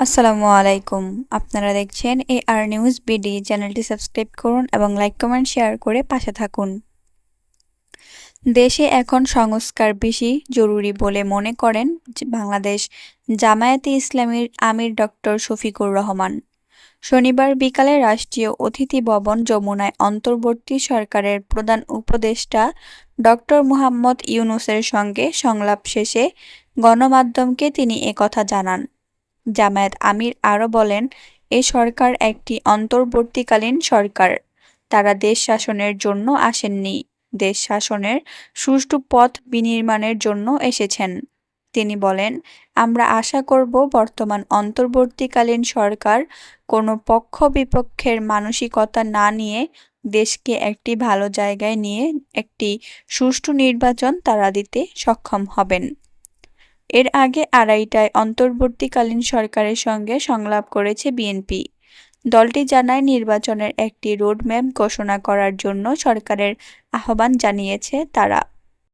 আসসালামু আলাইকুম। আপনারা দেখছেন এ আর নিউজ বিডি চ্যানেলটি সাবস্ক্রাইব করুন এবং লাইক, কমেন্ট, শেয়ার করে পাশে থাকুন। দেশে এখন সংস্কার বেশি জরুরি বলে মনে করেন বাংলাদেশ জামায়াতে ইসলামীর আমির ডক্টর শফিকুর রহমান। শনিবার বিকালে রাষ্ট্রীয় অতিথি ভবন যমুনায় অন্তর্বর্তী সরকারের প্রধান উপদেষ্টা ডক্টর মুহাম্মদ ইউনুসের সঙ্গে সংলাপ শেষে গণমাধ্যমকে তিনি একথা জানান। জামায়াত আমির আরও বলেন, এ সরকার একটি অন্তর্বর্তীকালীন সরকার। তারা দেশ শাসনের জন্য আসেননি। দেশ শাসনের সুষ্ঠু পথ বিনির্মাণের জন্য এসেছেন। তিনি বলেন, আমরা আশা করব বর্তমান অন্তর্বর্তীকালীন সরকার কোনো পক্ষ বিপক্ষের মানসিকতা না নিয়ে দেশকে একটি ভালো জায়গায় নিয়ে একটি সুষ্ঠু নির্বাচন তারা দিতে সক্ষম হবেন। এর আগে আড়াইটায় অন্তর্বর্তীকালীন সরকারের সঙ্গে সংলাপ করেছে বিএনপি। দলটি জানায়, নির্বাচনের একটি রোডম্যাপ ঘোষণা করার জন্য সরকারের আহ্বান জানিয়েছে তারা।